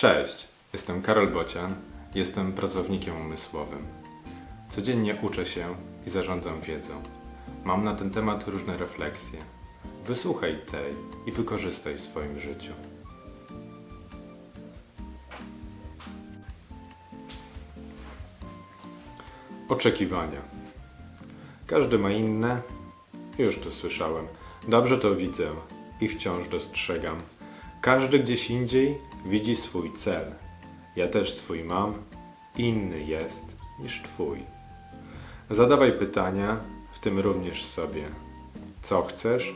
Cześć, jestem Karol Bocian, jestem pracownikiem umysłowym. Codziennie uczę się i zarządzam wiedzą. Mam na ten temat różne refleksje. Wysłuchaj tej i wykorzystaj w swoim życiu. Oczekiwania. Każdy ma inne. Już to słyszałem. Dobrze to widzę i wciąż dostrzegam. Każdy gdzieś indziej widzi swój cel. Ja też swój mam, inny jest niż Twój. Zadawaj pytania, w tym również sobie. Co chcesz,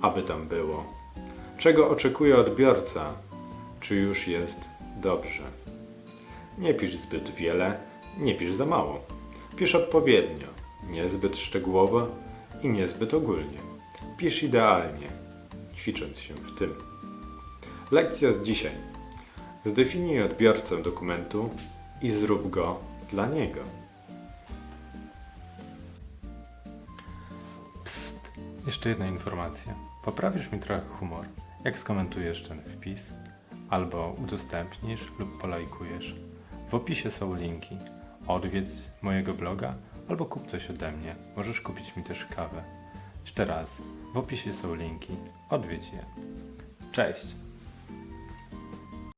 aby tam było? Czego oczekuje odbiorca? Czy już jest dobrze? Nie pisz zbyt wiele, nie pisz za mało. Pisz odpowiednio, niezbyt szczegółowo i niezbyt ogólnie. Pisz idealnie, ćwicząc się w tym. Lekcja z dzisiaj. Zdefiniuj odbiorcę dokumentu i zrób go dla niego. Psst, jeszcze jedna informacja. Poprawisz mi trochę humor, jak skomentujesz ten wpis, albo udostępnisz lub polajkujesz. W opisie są linki. Odwiedź mojego bloga albo kup coś ode mnie. Możesz kupić mi też kawę. Jeszcze raz, w opisie są linki. Odwiedź je. Cześć!